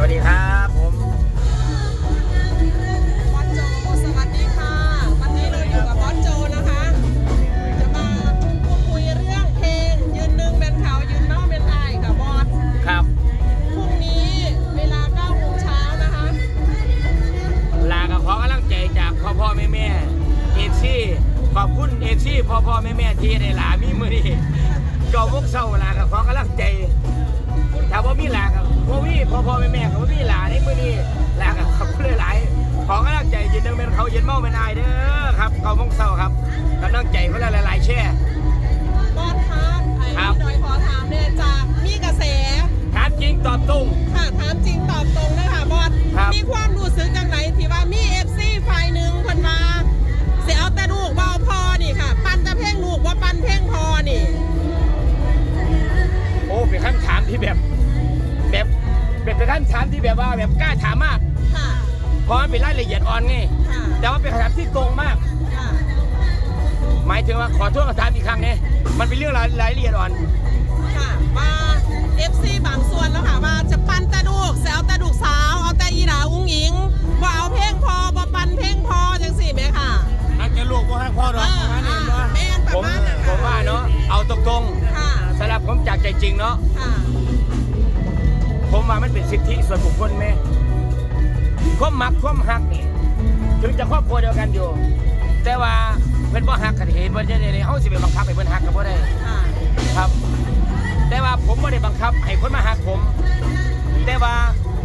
วัสดีครับผมบอสโจสวัสดีค่ะ วันนี้เราอยู่กับบอสโจนะคะ จะมาพูดคุยเรื่องเพลง ยืนหนึ่งเป็นเขายืนนอกเป็นไอายค่ะบอสครับพรุ่งนี้เวลา9โมงเช้านะคะ ลากับขอกำลังใจจากพ่อพ่อแม่แม่เอฟซีขอบคุณเอฟซีพ่อพ่อแม่แม่ที่ได้ลามีมือนี้จอมกเศร้าลากับขอกำลังใจถ้าว่ามีลากับ ว่ามีพ่อพ่อแม่แม่กับว่ามีลาในมือนี้ลากับขอบคุณหลายๆขอกำลังใจยืนนึงเป็นเขายืนเมาเป็นอายเด้อครับเขามกเศร้าครับกำลังใจเขาหลายๆแช่บอสครับไอ้ครับพี่หน่อยขอถามเนี่ยจากมีกระแสถามจริงตอบตรงค่ะถามจริงตอบตรงเลยค่ะบอสครับมีความรู้สึกจังไหนที่ว่ามีเอฟซีฝ่ายหนึ่งคนมาเสียเอาแต่ลูกว่าเอาพอนี่ค่ะ ปันแต่เพ่งลูกว่าปันเพ่งพอนี่ โอ้เป็นคำถามที่แบบ แบบเป็นเป็นคำถามที่แบบว่าแบบกล้าถามมาก ค่ะ เพราะมันเป็นรายละเอียดอ่อนไง ค่ะ แต่ว่าเป็นคำถามที่ตรงมาก ค่ะ หมายถึงว่าขอโทษคำถามอีกครั้งเนี่ยมันเป็นเรื่องรายรายละเอียดอ่อน ค่ะว่าเอฟซีบางส่วนแล้วค่ะว่าจะปันแต่ลูกแซวแต่ลูกสาว เอาแต่อีหลาอุ้งอิงว่าเอาเพ่งพอบ่ปันเพ่งพอจังสี่ไหมค่ะฮักจะลูกบ่ฮักพ่อดอกประมาณนี้เนาะแม่นประผมมาณนั้นผมว่าเนาะเอาตรงค่ะ ๆสำหรับผมจากใจจริงเนาะ ค่ะ ผมว่ามันเป็นสิทธิส่วนบุคคลไหมความมักความหักนี่ถึงจะครอบครัวเดียวกันอยู่ แต่ว่าเพิ่นบ่หักกันเห็นเพิ่นจะได้เฮาสิไปบังคับให้เพิ่นหักก็บ่ได้ค่ะครับ แต่ว่าผมไม่ได้บังคับให้คนมาหักผม แต่ว่า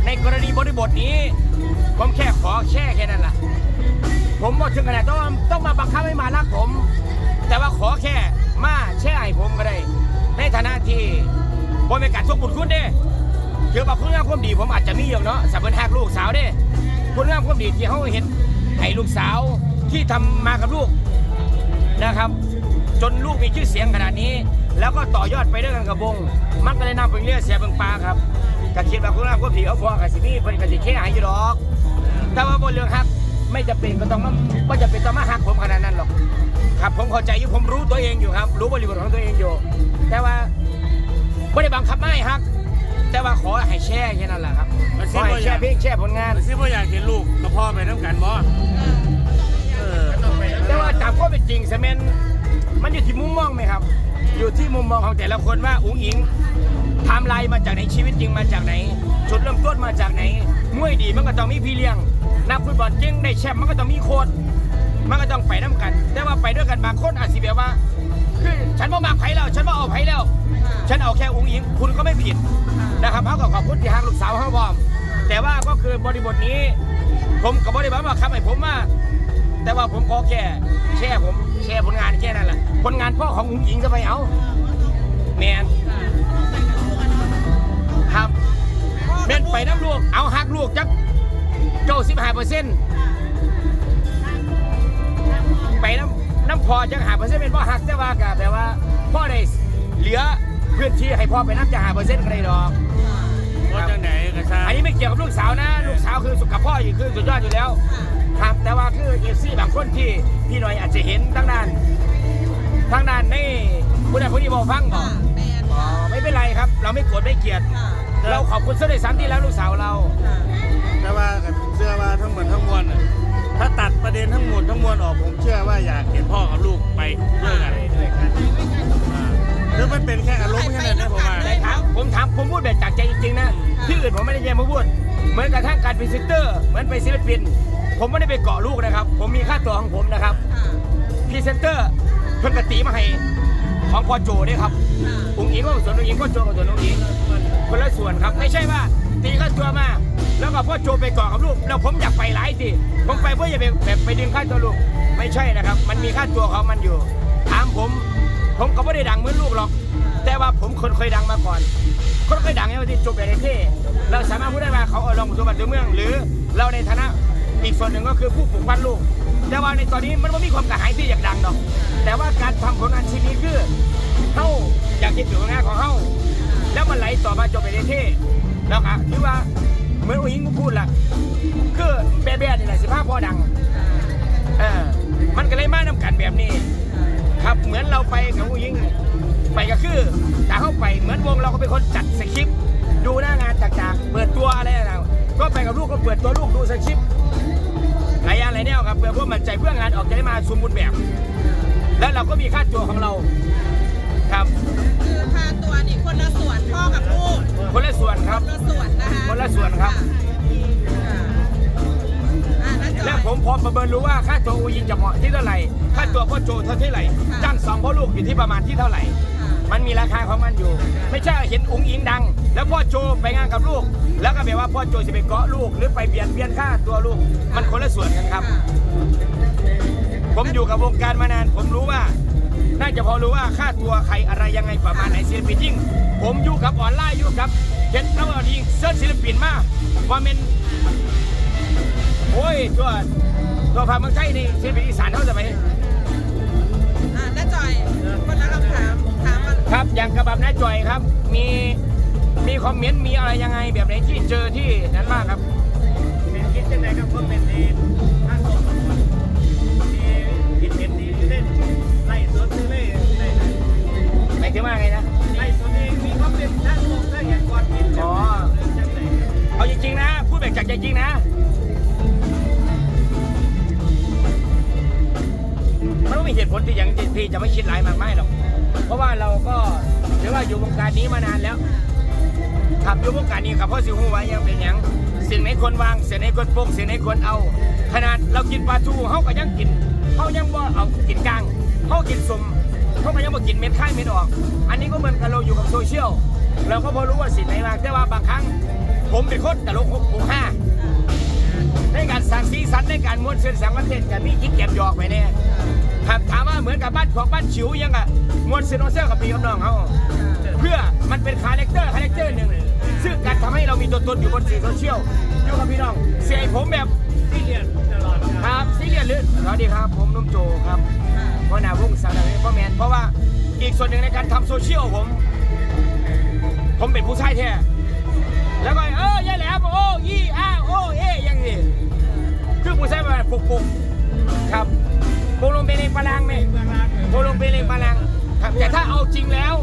ในกรณีบริบทนี้ ผมแค่ขอแค่แค่นั้นล่ะ ผมบ่ถึงขนาดต้องต้องมาบังคับให้มารักผม แต่ว่าขอแค่มาแช่ให้ผมก็ได้ ในฐานะที่ผมเป็นการทวงบุญคุณเด้ ถือว่าคุณงามความดีผมอาจจะมีอยู่เนาะสำหรับหักลูกสาวเด้คุณงามความดีที่เขาเห็นให้ลูกสาวที่ทำมากับลูกนะครับ จนลูกมีชื่อเสียงขนาดนี้ แล้วก็ต่อยอดไปด้วยกันกับวงมันก็เลยนำเป็นเรื่องเสียเบิงปลาครับกคิดว่าคุณงามความดีเอาพอกับสินี่เป็นกับสิแค่หายอยู่ดอก แต่ว่าบนเรื่องฮักไม่จะเป็นก็ต้องมาไม่จะเป็นต้องมาฮักผมขนาดนั้นหรอกครับผมเข้าใจอยู่ผมรู้ตัวเองอยู่ครับ รู้บริบทของตัวเองอยู่ แต่ว่าไม่ได้บังคับไม่ห้ฮัก แต่ว่าขอให้แช่แค่นั้นแหละครับขอให้แช่เพลงแช่ผลงานซิบ่อยากเห็นลูกกับพ่อไปน้ำกันบ่เออแต่ว่าจากข้อเป็นจริงเซเมนมันอยู่ที่มุมมองไหมครับ อยู่ที่มุมมองของแต่ละคนว่าอุ๋งอิงไทม์ไลน์มาจากไหนชีวิตจริงมาจากไหนจุดเริ่มต้นมาจากไหนมวยดีมันก็ต้องมีพี่เลี้ยง นักฟุตบอลเก่งได้แชมป์มันก็ต้องมีโค้ชมันก็ต้องไปน้ากัน แต่ว่าไปด้วยกันบางคนอาจสิแบบว่าคือ ฉันบ่มาไผแล้ว ฉันบ่เอาไผแล้ว ฉันเอาแค่อุ๋งอิงคุณก็ไม่ผิดนะครับเขาก็ขอบคุณที่ทางลูกสาวเขาพร้อม แต่ว่าก็คือบริบทนี้ ผมกับบริบทว่าครับไอ้ผมว่าแต่ว่าผมขอแค่แช่ผมแช่ผลงานแค่นั้นแหละผลงานพ่อของอุ๋งอิงจะไปเอาแมนครับแมนไปน้ำลูกเอาหักลูกจักโจสิบห้าเปอร์เซ็นต์ไปน้ำ น้ำพอจักหาเปอร์เซ็นต์เป็นพ่อหักแต่ว่ากะแต่ว่าพ่อได้เหลือพื้นที่ให้พ่อไปน้ำจะหาเปอร์เซ็นต์ก็ได้ดอก ว่าจังไหนกระชาอันนี้ไม่เกี่ยวกับลูกสาวนะ ลูกสาวคือสุขกับพ่ออยู่คือสุดยอดอยู่แล้ว ครับแต่ว่าคือเอฟซีบางคนที่พี่หน่อยอาจจะเห็นทั้งนั้นทั้งนั้นในคุณอาคุณที่บอกฟังบค่ะอกแมนอ๋อค่ะไม่เป็นไรครับ เราไม่โกรธไม่เกลียด ค่ะเราขอบคุณเสื้อในสามที่แล้วลูกสาวเรา ค่ะแต่ว่าเชื่อว่าทั้งหมดทั้งมวลน่ะ ถ้าตัดประเด็นทั้งหมดทั้งมวลออกผมเชื่อว่าอยากเห็นพ่อกับลูกไปด้วยกันอ่าคือมันเป็นแค่อารมณ์แค่นั้นนะผมว่าได้ถามผมถามผมพูดแบบจากใจจริงๆนะที่อื่นผมไม่ได้แย่มาพูดเหมือนกระทั่งการเป็นซิสเตอร์เหมือนไปศิลปิน ผมไม่ได้ไปเกาะลูกนะครับ ผมมีค่าตัวของผมนะครับค่ะพรีเซนเตอร์เพิ่นกตีมาให้ของพอโจด้วยครับค่ะอุ้งอิงก็ส่วนอุ้งอิงก็โจกับส่วนอุ้งอิงคนละส่วนครับไม่ใช่ว่า ตีค่าตัวมา แล้วก็พ่อโจไปเกาะกับลูกแล้วผมอยากไปหลายทีผมไปเพื่อจะไปแบบไปดึงค่าตัวลูกไม่ใช่นะครับ มันมีค่าตัวของมันอยู่ถามผม ผมก็ไม่ได้ดังเหมือนลูกหรอก แต่ว่าผมคนเคยดังมาก่อน คนเคยดังเนี่ยที่จบแบบในเท่เราสามารถพูดได้ว่าเขาเอาลองสมบัติเมืองหรือเราในฐานะอีกส่วนหนึ่งก็คือผู้ปลูกปั้นลูก แต่ว่าในตอนนี้มันไม่มีความกระหายที่อยากดังหรอก แต่ว่าการทำผลงานชิ้นนี้คือเข้าอยากคิดถึงผลงานของเข้าแล้วมันไหลต่อมาจบไปในเท่ แล้วครับที่ว่าเหมือนอุ้งอิงพูดล่ะ คือแบ่ๆนี่แหละสิภาพพอดังเออมันก็เลยมานำกันแบบนี้ ครับเหมือนเราไปกับผู้หญิงไปก็คือแต่เข้าไปเหมือนวงเราก็เป็นคนจัดสคริปต์ดูหน้างานจากๆเปิดตัวอะไรต่างดตัวลูกดูสคริปต์หลายอย่างหลายแนวครับเพื่อเพื่อมั่นใจเพื่องานออกจะได้มาสมบูรณ์แบบ แล้วเราก็มีค่าตัวของเรา ครับคือค่าตัวนี่คนละส่วนพ่อกับลูกคนละส่วนครับ คนละส่วนนะคะคนละส่วนครับ ค่ะอ่าน้าจอย และผมพอประเมินรู้ว่าค่าตัวอูยินจะเหมาะที่เท่าไหร่ ค่าตัวพ่อโจเท่าที่ไหร่ ค่ะ จ้างสองพ่อลูกอยู่ที่ประมาณที่เท่าไหร่ ค่ะมันมีราคาของมันอยู่ ไม่ใช่เห็นอุ้งอิงดัง แล้วพ่อโจไปงานกับลูก แล้วก็แบบว่าพ่อโจจะไปเกาะลูกหรือไปเบียดเบียนค่าตัวลูก มันคนละส่วนกันครับ ค่ะผมอยู่กับวงการมานาน ผมรู้ว่าน่าจะ พอรู้ว่าค่าตัวใครอะไรยังไงประมาณไหนศิลปินยิ่ง ผมอยู่กับออนไลน์อยู่ครับเห็นแล้วว่ายิ่งเสิร์ชศิลปินมากว่าเป็นโอ้ยตัวตัวพาเมืองไทยนี่ศิลปินอีสานเท่าไหร่อ่าน้าจอยคนละคำถามถามมาครับอย่างกระบับหน้าจอยครับ มีมีคอมเมนต์มีอะไรยังไงแบบไหนที่เจอที่นั้นบ้างครับเป็นคิดยังไงครับก็เป็นดีท่านบ หมายถึงว่าไงนะไล่สดเองมีความเป็นท่านบอกได้อย่างก่อนกินอ๋อจังไหนเอาจริงๆนะ พูดแบบจากใจจริงนะมันไม่มีเหตุผลที่อย่างที่จะไม่คิดหลายมากไม่หรอก เพราะว่าเราก็ถือว่าอยู่วงการนี้มานานแล้วขับอยู่วงการนี้กับพ่อสิหูไว้ยังเป็นอย่างสิ่งไหนคนวางสิ่งไหนคนโปงสิ่งไหนคนเอา ขนาดเรากินปลาทูเขาก็ยังกินเขายังว่าเอากินกลางเขากินสม เขาก็ยังบ่กินเม็ดข้ายเม็ดออก อันนี้ก็เหมือนกับเราอยู่กับโซเชียลเราก็พอรู้ว่าสิ่งไหนวางแต่ว่าบางครั้ง ผมเป็นคนตลกหกหกห้าในการสร้างสีสันในการม้วนเส้นสังวันเทศกันมีคิดเก็บหยอกไปเนี่ยครับถามว่าเหมือนกับบ้านของบ้านฉิวยังอะม้วนเส้นโอเซลกับพี่กับน้องเขาเพื่อมันเป็นคาแรคเตอร์คาแรคเตอร์หนึ่งซึ่งการทำให้เรามีตัวตนอยู่บนสื่อโซเชียลอยู่กับพี่น้องเสียผมแบบที่เรียนตลอดครับซีเรียสลื่นสวัสดีครับ ผมนุ่มโจครับ หัวหน้าวงสาวน้อยพ่อแมนเพราะว่าอีกส่วนหนึ่งในการทำโซเชียลผม ผมเป็นผู้ชายแท้แล้วก็เออยายแหลมโอ้ยี่อ้าโอ้เอ๊ยยังสิคือผู้ชายแบบปุกปุกครับโปลงเป็นเองพลังไหมโปลงเป็นเองพลังครับแต่ถ้าเอาจริงแล้ว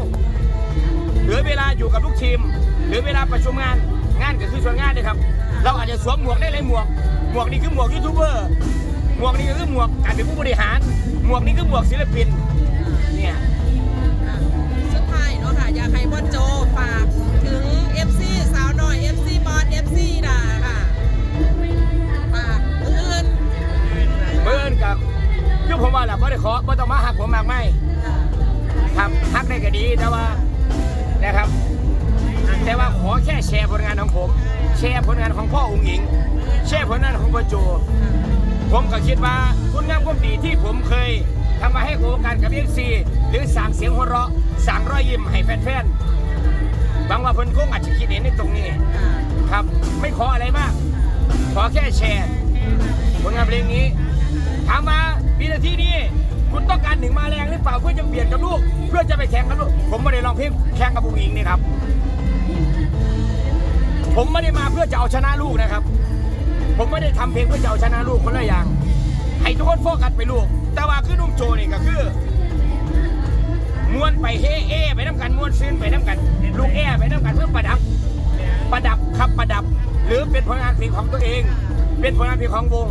เหลือเวลาอยู่กับลูกทีมหรือเวลาประชุมงานงานก็คือส่วนงานเลยครับ เราอาจจะสวมหมวกได้เลยหมวก หมวกนี่คือหมวกยูทูบเบอร์หมวกนี่คือหมวกการเป็นผู้บริหาร หมวกนี่คือหมวกศิลปิน เนี่ยอ่าสุดท้ายเนาะค่ะ อยากให้บอสโจฝากถึง FC สาวน้อย FC บอส FC ดาค่ะฝากอื่นเบิ้นกับคือผมว่าแหละไม่ได้ขอไม่ต้องมาหักผมมากไม่ค่ะครับหักได้ก็ดีแต่ว่านะครับ แต่ว่าขอแค่แชร์ผลงานของผม แชร์ผลงานของพ่อองค์หญิง แชร์ผลงานของพ่อโจ ผมก็คิดว่าคุณงามความดีที่ผมเคยทำมาให้กับการกับเอฟซีหรือสั่งเสียงหัวเราะสั่งรอยยิ้มให้แฟนๆบางว่าเพิ่นคงอาจจะคิดเห็นในตรงนี้ครับ ไม่ขออะไรมาก ขอแค่แชร์ผลงานเพลงนี้ถามมาวินาทีนี้คุณต้องการหนึ่งมาแรงหรือเปล่าเพื่อจะเปลี่ยนกับลูก เพื่อจะไปแข่งกับลูก ผมไม่ได้ลองเพลงแข่งกับผู้หญิงนี่ครับ ผมไม่ได้มาเพื่อจะเอาชนะลูกนะครับ ผมไม่ได้ทำเพลงเพื่อจะเอาชนะลูกคนละอย่าง ให้ทุกคนโฟกัสไปลูก แต่ว่าคือนุ่มโจนี่ก็คือมวนไปเฮเอไปน้ำกันมวนซื้นไปน้ำกัน ลูกแอไปน้ำกันเพื่อประดับ ประดับครับประดับ หรือเป็นผลงานเพลงของตัวเอง เป็นผลงานเพลงของวง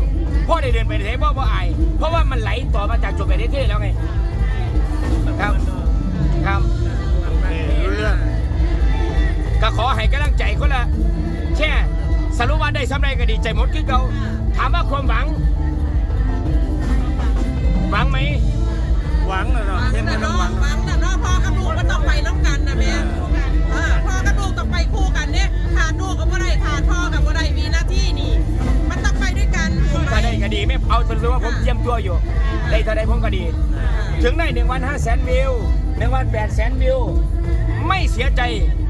พ่อได้เดินไปเทพ่อพ่ออายเพราะว่ามันไหลต่อมาจากจบไปเท่ๆแล้วไงครับครับรู้เรื่องก็ขอให้กำลังใจคนละแค่สรุปว่า ได้สำเร็จก็ดีใจหมดคือเขาถามว่าความหวัง หวังไหมหวังนะหเนาะวังเห็นแต่แต่น้น้อองงหวังหวังแต่น้องพ่อกับลูกก็ต้องไปน้ำกันนะแม่เออพ่อกับลูกต้องไปคู่กันเนี่ยขาดลูกกับว่าไรขาดพ่อกับว่าไรมีหน้าที่นี่ มันต้องไปด้วยกันถูกไหมถ้าได้ก็ดีไม่เอาถือว่าผมเตรียมตัวอยู่ ได้เท่าใดผมก็ดี ถึงได้หนึ่งวันห้าแสนวิวหนึ่งวันแปดแสนวิว ไม่เสียใจ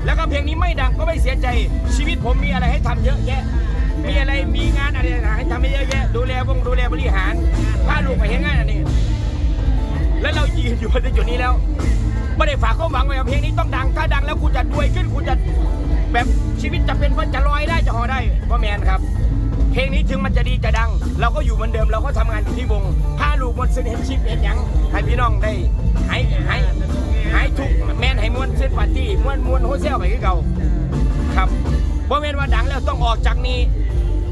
แล้วก็เพลงนี้ไม่ดังก็ไม่เสียใจ ชีวิตผมมีอะไรให้ทำเยอะแยะ มีอะไรมีงานอะไรให้ทำเยอะแยะดูแลวงดูแลบริหารพาลูกไปเห็นงานอันนี้ แล้วเรายืนอยู่บนจุดนี้แล้วไม่ได้ฝากความหวังไว้กับเพลงนี้ต้องดังถ้าดังแล้วกูจะรวยขึ้นกูจะแบบชีวิตจะเป็นว่าจะลอยได้จะหอได้พ่อแมนครับ เพลงนี้ถึงมันจะดีจะดัง เราก็อยู่เหมือนเดิมเราก็ทำงานอยู่ที่วงพาลูกมนเส้นเห็นชิปเห็นหยังให้พี่น้องได้หายหายหายทุกข์แมนให้มวนเส้นปาร์ตี้มวนมวนโฮเซลไปคือเก่าครับบ่แมนว่าดังแล้วต้องออกจากนี้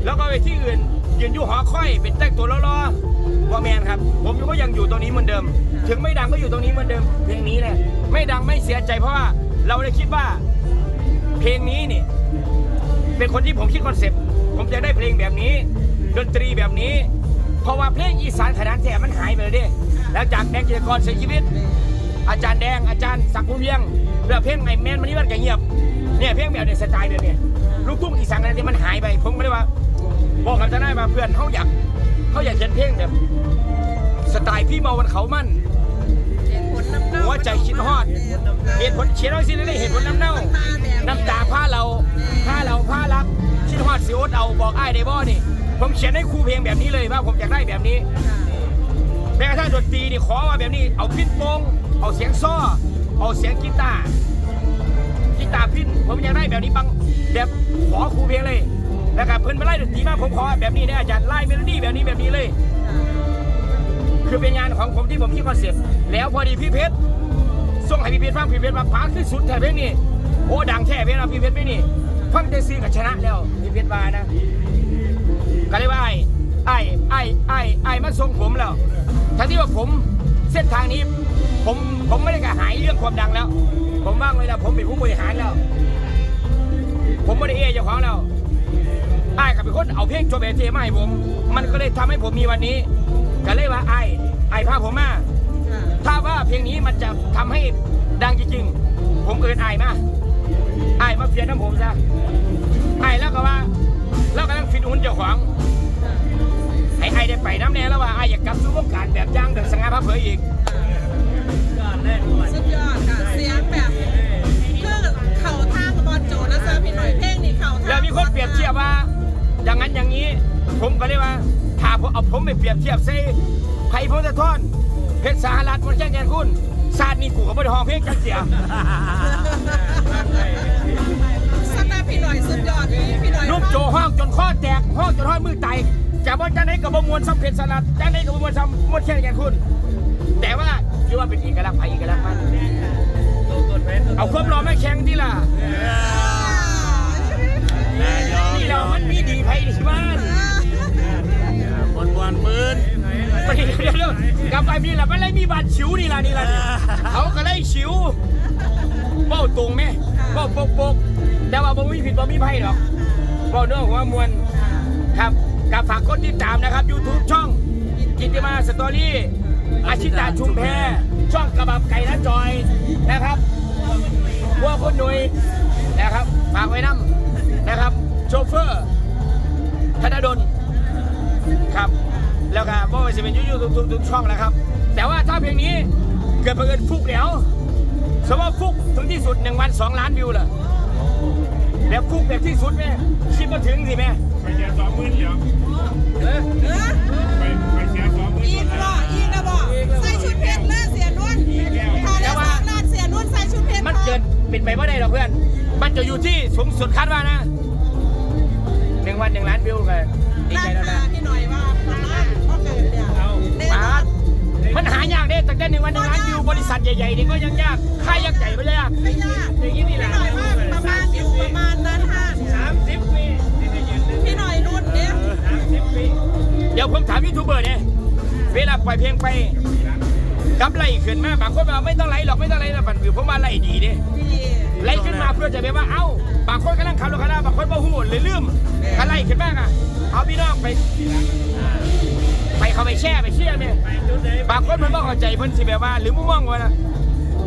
แล้วก็ไปที่อื่นยืนอยู่หอค่อย เป็นแต่งตัวล้อๆว่าแมนครับ ผมก็ยังอยู่ตรงนี้เหมือนเดิม ถึงไม่ดังก็อยู่ตรงนี้เหมือนเดิม เพลงนี้เนี่ยไม่ดังไม่เสียใจเพราะว่าเราได้คิดว่า เพลงนี้นี่เป็นคนที่ผมคิดคอนเซปต์ผมจะได้เพลงแบบนี้ ดนตรีแบบนี้ เพราะว่าเพลงอีสานขนาดแท้มันหายไปเลยเดิแล้วจากแดงกิจกรเสียชีวิต อาจารย์แดงอาจารย์ศักดิ์ภูมิเวียงเรื่องเพลงไอแมนมันนี่มันก็เงียบเนี่ยเพลงแบบเนี่ยสไตล์แบบเนี่ยลูกทุ่งอีสานอะไรที่มันหายไป ผมก็เลยว่า บอกกับเจะได้มาเพื่อนเขาอยากเขาอยากเขียนเพลงแบบสไตล์พี่เมาวันเขามั่นเหตุผลน้ำเน่าหัวใจคิดฮอด เหตุผลเขียนเอาสิได้เหตุผลน้ำเน่า น้ำตาผ้าเราผ้าเราผ้ารัก คิดฮอดสิโอดเอาบอกไอ้ายได้บ่นี่ ผมเขียนให้ครูเพลงแบบนี้เลยว่าผมอยากได้แบบนี้แม้กระทั่งดนตรีนี่ขอว่าแบบนี้ เอาพินโปงเอาเสียงซ้อ เอาเสียงกีตาร์กีตาร์พินผมอยากได้แบบนี้บังแบบขอครูเพลงเลย แล้วก็เพิ่นมาไล่ดนตรีมาผมขอแบบนี้นะอาจารย์ไล่เมโลดี้แบบนี้แบบนี้เลย คือเป็นงานของผมที่ผมคิดคอนเซ็ปต์แล้วพอดีพี่เพชรส่งให้พี่เพชรฟังพี่เพชรมาป๋าคือสุดแท้เพลงนี้โอ้ดังแท้เพลงเราพี่เพชรไม่นี่ฟังได้ซื้อกับชนะแล้วพี่เพชรมานะก็เลยว่าไอ้ไอ้ไอ้ไอ้ไอ้มันส่งผมแล้วทั้งที่ว่าผมเส้นทางนี้ผมผมไม่ได้กระหายเรื่องความดังแล้ว ผมว่างเลยแล้วผมเป็นผู้บริหารแล้ว ผมไม่ได้เอะเจ้าของแล้ว ไอ้กับเป็นคนเอาเพลงโจเบเทมาให้ผม มันก็เลยทำให้ผมมีวันนี้ก็เลยว่าไอ้ไอ้พาผมมา ถ้าว่าเพลงนี้มันจะทำให้ดังจริงๆ ผมเอินไอ้มาไอ้มาเพียนน้ำผมซะไอ้แล้วก็ว่า แล้วกำลังฟิตหุ่นเจ้าของให้ไอ้ได้ไปน้ำแน่แล้วว่าไอ้อยากกลับสู่วงการแบบย่างเดือดสง่าพระเผยอีก สุดยอดค่ะ เสียงแบบคือเข่าทางกับบอลโจนะเซอร์พี่หน่อยเพลงนี่เข่าทางแล้วมีคนเปรียบเทียบว่า อย่างนั้นอย่างนี้ ผมก็เลยว่าถ้าผมเอาผมไปเปรียบเทียบใส่ไผ่พงศธรเพชรสารัตน์มนต์แจ้งแกนคุณศาสตร์นี่กูก็ไม่ได้ห้องเพลงจังเสียสำหรับพี่หน่อยสุดยอดพี่หน่อยลูกโจห้องจนข้อแตกห้องจนห้อยมือไตจะว่าจะไหนกับบมวลซ้ำเพชรสลัดจะไหนกับบมวลซ้ำมดแค่แกนคุณแต่ว่าคิดว่าเป็นเอกลักษณ์ไผ่เอกลักษณ์มันเอาความรอไม่แข็งที่ล่ะนายอนี่ เรามันมีดีไผ่ดิบ้านบนวันมืนไปเดี๋ยวเดี๋ยวเดี๋ยวกลับไปนี่ล่ะมันเลยมีบาดฉิวนี่ล่ะนี่ล่ะนี่เขาก็เลยฉิวเบ้าตรงไหมเบ้าปกปกแต่ว่าบ่มีผิดบ่มีไผ่หรอกเบ้าเนื้อหัวมวลครับกับฝากกดติดตามนะครับ YouTube ช่องกิตติมาสตอรี่อาชิตาชุมแพช่องกระบับไก่และจอยนะครับวัวคนหนุ่ยนะครับฝากไว้น้ำนะครับ โชเฟอร์ธนดลครับ แล้วก็บ่ว่าจะเป็นยูทูบทุกช่องแล้วครับ แต่ว่าถ้าเพลงนี้เกิดบังเอิญฟุกแล้วสมมติว่าฟุกถึงที่สุดหนึ่งวันสองล้านวิวเลยแล้วฟุกแบบที่สุดแม่คิดมาถึงสิแม่ไปเสียสองหมื่นเดี๋ยวเออไปไปเสียสองหมื่นอีกบ่อีกนะบ่ใส่ชุดเพชรเลยเสียนวลพอได้สองล้านเสียนวลใส่ชุดเพชรมันเกินเป็นไปไม่ได้หรอกเพื่อน มันจะอยู่ที่สูงสุดคาดว่านะหนึ่ง วันหนึ่งล้านวิวกันดีราใจแล้วคานะพี่หน่อยว่าประมาณก็เกินเนี่ยแน่นปาอดนมันหายากเด้ตั้งแต่หนึ่งวันหนึ่งล้านวิวบริษัทใหญ่ๆนี่ก็ยังยากค่ายยักษ์ใหญ่ไม่ยากไม่ยากอย่างนี้นี่แหละพี่หน่อยว่าประมาณอยู่ประมาณนั้นห้าเนี่ยสามสิบปีพี่หน่อยรุ่นเนี่ยสามสิบปีเดี๋ยวผมถามยูทูบเบอร์เนี่ยเวลาปล่อยเพลงไปกับไล่ขึ้นมาบางคนบอกไม่ต้องไล่หรอกไม่ต้องไล่นะบันวิวผมว่าไล่ดีเด้พี่ไล่ขึ้นมาเพื่อจะแบบว่าเอ้า บางคนกำลังขับรถคันหน้าบางคนบ่หูเลยลืมคันไล่ขึ้นมากอะเอาพี่น้องไป ไปเขาไปแช่ไปเชี่ยเนี่ยบางคนมันบ่เข้าใจเพิ่นสิแบบว่า หรือมุ่งมองว่านะ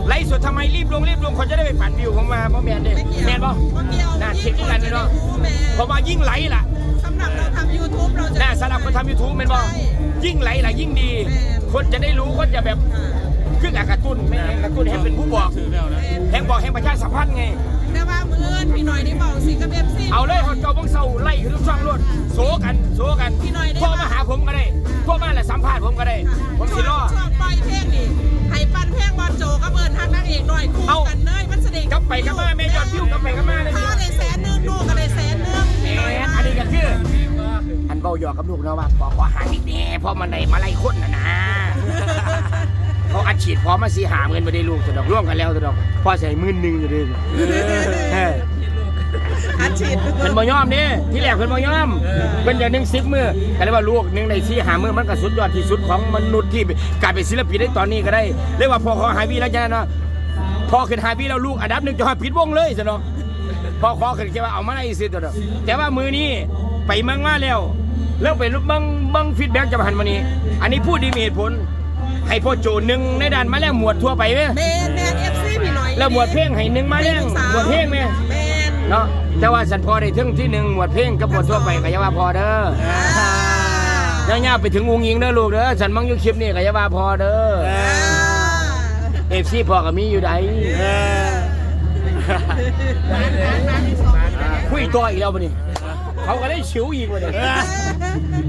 ไล่สุดทำไมรีบลงรีบลงคนจะได้ไปปั่นวิวผมมาบ่แม่นเด้ไม่เกี่ยวแม่นบ่ไม่เกี่ยวน่าคิดกันเนาะแม่ผมว่ายิ่งไหลล่ะสำหรับเราทำ YouTube เราจะน่าสำหรับคนทำยูทูบแม่นบ่ใช่ยิ่งไหลล่ะยิ่งดีแม่นคนจะได้รู้คนจะแบบค่ะขึ้นกับกระตุ้นไม่แห่งกระตุ้นให้เป็นผู้บอกถือแล้วนะแห่งบอกแห่งประชาสัมพันธ์ไง แต่ว่ามืออื่นพี่หน่อยนี่บอกสิกับเอฟซีเอาเลยคนเก่าเบิ่งเศร้าไล่ขึ้นทุกช่องรถโซกันโซกันพี่หน่อยได้โทรมาหาผมก็ได้โทรมาแหละสัมภาษณ์ผมก็ได้ ผมสิรอช่วงปล่อยเพลงนี่ให้ปั้นเพลงบอลโจกับเอิญทักนางเอกหน่อยคู่เอากันเนยมันแสดงกลับไปกลับมาแม่ยอดวิวกลับไปกลับมาเลยถ้าได้แสนหนึงลูกก็ได้แสนหนึงแหมอันนี้ก็คืออันเบาหยอกกับลูกเนาะว่าขอขอหานิดแน่เพราะมันได้มาไล่คนน่ะนะ เขาอัดฉีดพร้อมมาสีหาเงินมาได้ลูกจะดอกร่วมกันแล้วจะดอกพ่อใส่หมื่นหนึ่งจะได้เอออัดฉีดเพิ่นบ่ยอมเด้ที่แรกเพิ่นบ่ยอมเพิ่นอย่างหนึง10มื้อก็เลยว่าลูกหนึงใน4 5มื้อมันก็สุดยอดที่สุดของมนุษย์ที่กลายเป็นศิลปินได้ตอนนี้ก็ได้เรียกว่าพอขอหายวีแล้วจังนั้นเนาะพอขึ้นหายวีแล้วลูกอันดับหนึงจะให้ปิดวงเลยซะเนาะพอขอขึ้นแค่ว่าเอามาได้สิตัวเนาะแต่ว่ามื้อนี้ไปเมืองมาแล้วเริ่มไปรูปเบิ่งเบิ่งฟีดแบ็กจากหันมานี้อันนี้พูดดีมีเหตุผล ให้พ่อโจหนึ่งในด้านมาแล้วหมวดทั่วไปไหมแมนแมนเอฟซีพี่หน่อยแล้วหมวดเพลงให้หนึ่งมาแล้วหมวดเพลงไหมแมนเนาะแต่ว่าสันพอได้ถึงที่หนึ่งหมวดเพลงกับหมวดทั่วไปก็อย่าว่าพอเด้ออ่าย่าๆไปถึงวงยิงเด้อลูกเด้อสันมังอยู่คลิปนี่ก็อย่าว่าพอเด้อเออ่าเอฟซีพอก็มีอยู่ใดเออคุยตัวอีกแล้วปะนี่เขาก็ได้ฉิวอีกวะนี่เออ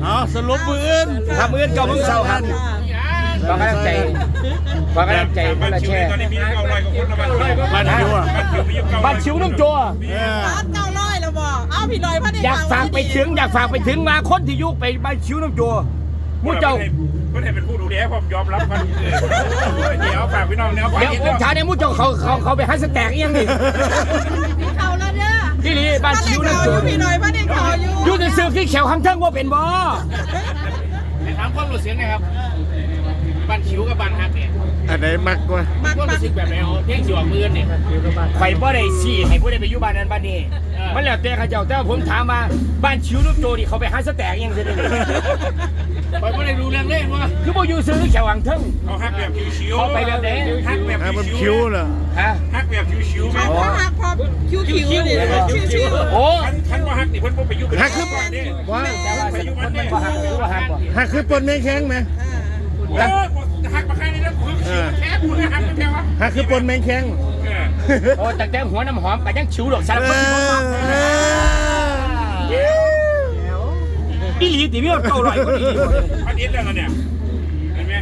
เอาสรุปมืออื่นทำเอื้อนเก่ามึงเศร้าครับ ขอกำลังใจขอกำลังใจคนละแช่ตอนนี้มีเก้าร้อยกว่าคนแล้วบ้านบ้านคิวอะบ้านคิวมีอยู่เก้าร้บ้าอนยฉิวน้ำจัวเออบ้านเก้าร้อยแล้วบ่เอ้าพี่หน่อยพระเดชอยากฝากไปถึงอยากฝากไปถึงมาคนที่อยุไปบ้านฉิวน้ำจัวมูเจ้าเพื่อนให้เป็นผู้ดูแลผมยอมรับมันเดี๋ยวฝากพี่น้องเนี้ยเดี๋ยวผมถามเนี่ยมูเจ้าเขาเขาเขาไปให้สแต็กเอียงดิพี่เขาแล้วเด้อที่นี่บ้านชิวพระน้ำเดจัชวเขาอยู่พี่หน่อยพระเดชเขาอยู่อยูในซื้อขี้เขียวคำเทิงว่าเป็นบ่ถามความรู้สึกหนะครับ บันคิวกับบันฮักเนี่ยอันไหนมักกว่ามักความมักรู้สึกแบบไหนเอาเพลงสิวมือเนี่ยข่อยบ่ได้ซี่ให้ผู้ใดไปอยู่บ้านนั้นบ้านนี้เออมันแล้วแต่เขาเจ้าแต่ว่าผมถามว่าบ้านชิวน้ำจัวนี่เขาไปหาสแต็กเอียงซิไปไม่ได้รู้เรื่องเล่นว่าคือบ่อยู่ซื้อขี้เขียวคำเทิงเขาฮักแบบชิวๆเขาไปแบบไหนฮักแบบอะมันชิคิววเหรอฮะฮักแบบชิวๆไหมฮักพอฮักพอคิวคิวนี่คิวคิวโอ้ท่านท่านว่าฮักนี่เพิ่นบ่ไปยุ่งฮักคือก่อนนี่ว่าแต่ว่าสักคนมันบ่ฮักหรือว่าฮักบ่ฮักคือปนไม่แข็งไหม โอ้ฮักมาแค่นี้แล้วคือชิวแท้คุณฮักมันแค่วะฮักคือปนไม่แข็งเออโอ้แต่แต่หัวน้ำหอมก็ยังชิวดอกสารเอพัดที่บ่มักออีหลีติมีเอาเก่าร้อยกว่านี้อยู่บ่พันเอ็ดแล้วเนี่ยเห็นไหม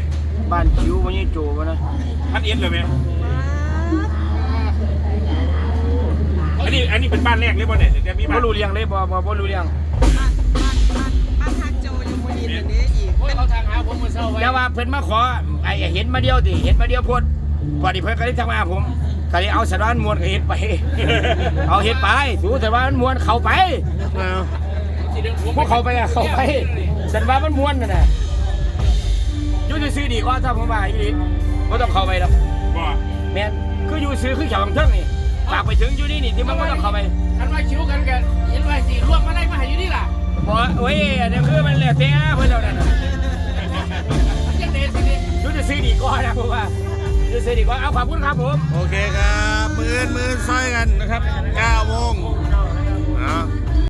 บ้านชิวบ่ยังโจบ่นะพันเอ็ดเลยไหมอันนี้อันนี้เป็นบ้านแรกเลยป่ะเนี่ยเดี๋ยวมีบ้าบ่นรู้เรื่องเลยบ่บ่บ่รู้เรื่องบ้านบ้านบ้านบ้านฮักโจอยู่บนดินอันนี้อีกโอ้ยเขาทางหา ผมมือเศร้าไว้แต่ว่าเพิ่นมาขอไอ้เห็นมาเดียวติเห็นมาเดียวโพดพอดีเพิ่นก็เลยทักมาหาผมก็เลยเอาสารวัตรมวลก็เฮ็ดไป เอาเฮ็ดไปถูสารวัตรมวลเข้าไปเอาสิเดินผมพวกเขาไปอะเข้าไปสารวัตรมันมวลนั่นน่ะอยู่ซื่อๆดีกว่าถ้าผมว่าอีหลีบ่ต้องเข้าไปหรอกบ่แม่นคืออยู่ซื่อคือเขียวของเทิงนี่ฝากไปถึงอยู่นี่นี่ที่มันบ่ต้องเข้าไปคันว่าคิวกันกันเห็นว่าสิรวมมาได้มาให้อยู่นี่ล่ะบ่โอ้ยอันนี้คือมันแล้วแต่เพิ่นแล้วนั่นน่ะยังเดสินี่อยู่ ซื่อๆดีกว่านะผมว่าอยู่ซื่อๆดีกว่าเอาขอบคุณครับผม โอเคครับ มืออื่นมืออื่นซอยกันนะครับ9โมงเอา